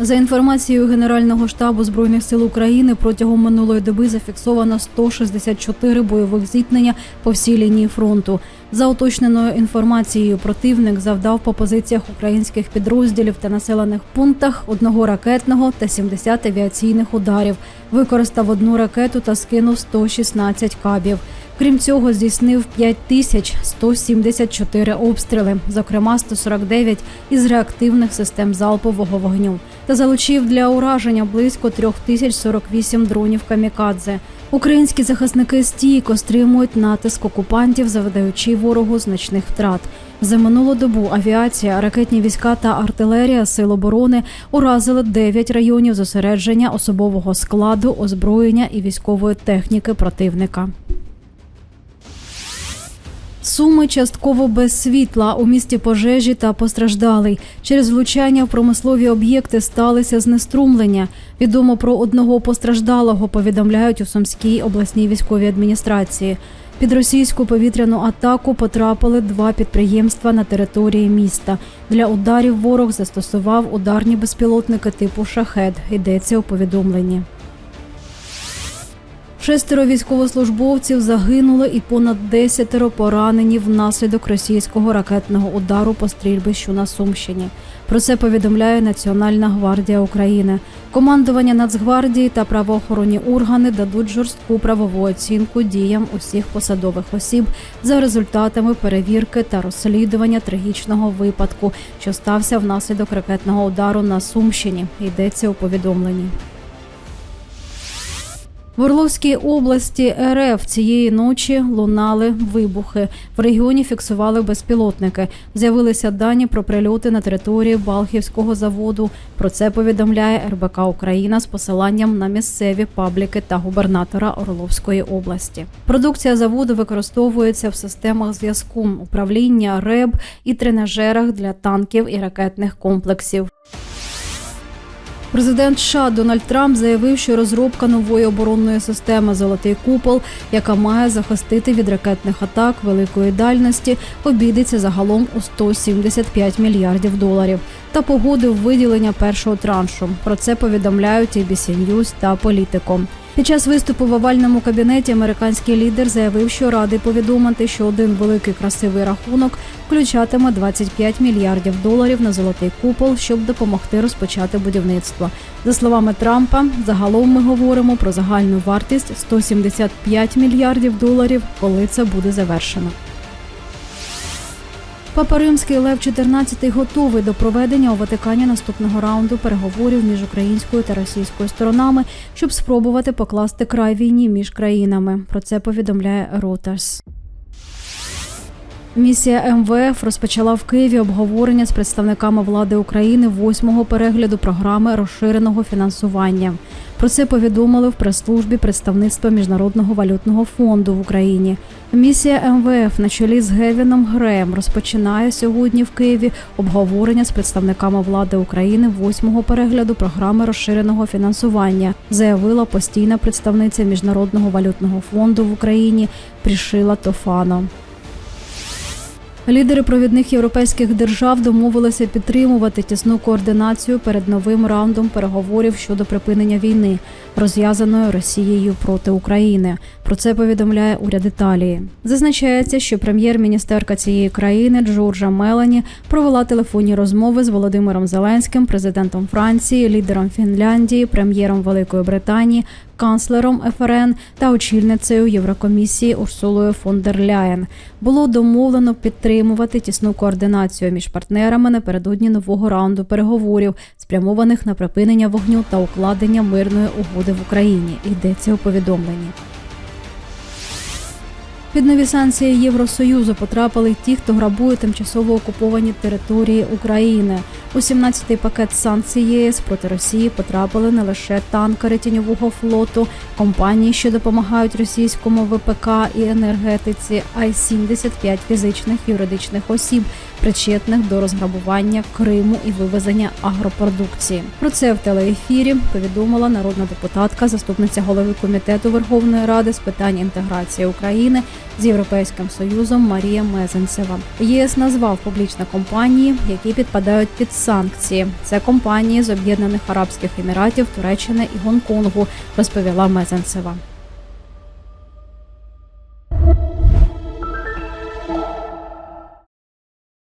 За інформацією Генерального штабу збройних сил України, протягом минулої доби зафіксовано 164 бойових зіткнення по всій лінії фронту. За уточненою інформацією, противник завдав по позиціях українських підрозділів та населених пунктах одного ракетного та 70 авіаційних ударів. Використав одну ракету та скинув 116 кабів. Крім цього, здійснив 5174 обстріли, зокрема 149 із реактивних систем залпового вогню, та залучив для ураження близько 3048 дронів камікадзе. Українські захисники стійко стримують натиск окупантів, завдаючи ворогу значних втрат. За минулу добу авіація, ракетні війська та артилерія сил оборони уразили 9 районів зосередження особового складу, озброєння і військової техніки противника. Суми частково без світла у місті пожежі та постраждалий. Через влучання в промислові об'єкти сталися знеструмлення. Відомо про одного постраждалого. Повідомляють у Сумській обласній військовій адміністрації. Під російську повітряну атаку потрапили два підприємства на території міста. Для ударів ворог застосував ударні безпілотники типу шахед. Йдеться у повідомленні. Шестеро військовослужбовців загинули і понад десятеро поранені внаслідок російського ракетного удару по стрільбищу на Сумщині. Про це повідомляє Національна гвардія України. Командування Нацгвардії та правоохоронні органи дадуть жорстку правову оцінку діям усіх посадових осіб за результатами перевірки та розслідування трагічного випадку, що стався внаслідок ракетного удару на Сумщині. Йдеться у повідомленні. В Орловській області РФ цієї ночі лунали вибухи. В регіоні фіксували безпілотники. З'явилися дані про прильоти на території Балхівського заводу. Про це повідомляє РБК Україна з посиланням на місцеві пабліки та губернатора Орловської області. Продукція заводу використовується в системах зв'язку, управління РЕБ і тренажерах для танків і ракетних комплексів. Президент США Дональд Трамп заявив, що розробка нової оборонної системи Золотий купол, яка має захистити від ракетних атак великої дальності, обійдеться загалом у 175 мільярдів доларів. Та погодив виділення першого траншу. Про це повідомляють ABC News та Політико. Під час виступу в овальному кабінеті американський лідер заявив, що радий повідомити, що один великий красивий рахунок включатиме 25 мільярдів доларів на золотий купол, щоб допомогти розпочати будівництво. За словами Трампа, загалом ми говоримо про загальну вартість 175 мільярдів доларів, коли це буде завершено. Папа Римський Лев XIV готовий до проведення у Ватикані наступного раунду переговорів між українською та російською сторонами, щоб спробувати покласти край війні між країнами. Про це повідомляє Reuters. Місія МВФ розпочала в Києві обговорення з представниками влади України восьмого перегляду програми розширеного фінансування. Про це повідомили в прес-службі представництва Міжнародного валютного фонду в Україні. Місія МВФ на чолі з Гевіном Греєм розпочинає сьогодні в Києві обговорення з представниками влади України восьмого перегляду програми розширеного фінансування, заявила постійна представниця Міжнародного валютного фонду в Україні Прішила Тофано. Лідери провідних європейських держав домовилися підтримувати тісну координацію перед новим раундом переговорів щодо припинення війни, розв'язаної Росією проти України. Про це повідомляє уряд Італії. Зазначається, що прем'єр-міністерка цієї країни Джорджа Мелані провела телефонні розмови з Володимиром Зеленським, президентом Франції, лідером Фінляндії, прем'єром Великої Британії, канцлером ФРН та очільницею Єврокомісії Урсулою фон дер Ляєн. Було домовлено підтримувати тісну координацію між партнерами напередодні нового раунду переговорів, спрямованих на припинення вогню та укладення мирної угоди в Україні. Йдеться у повідомленні. Під нові санкції Євросоюзу потрапили ті, хто грабує тимчасово окуповані території України. У 17-й пакет санкцій ЄС проти Росії потрапили не лише танкери тіньового флоту, компанії, що допомагають російському ВПК і енергетиці, а й 75 фізичних юридичних осіб, причетних до розграбування Криму і вивезення агропродукції. Про це в телеефірі повідомила народна депутатка, заступниця голови комітету Верховної Ради з питань інтеграції України з Європейським Союзом Марія Мезенцева. ЄС назвав публічно компанії, які підпадають під санкції. Це компанії з Об'єднаних Арабських Еміратів, Туреччини і Гонконгу, розповіла Мезенцева.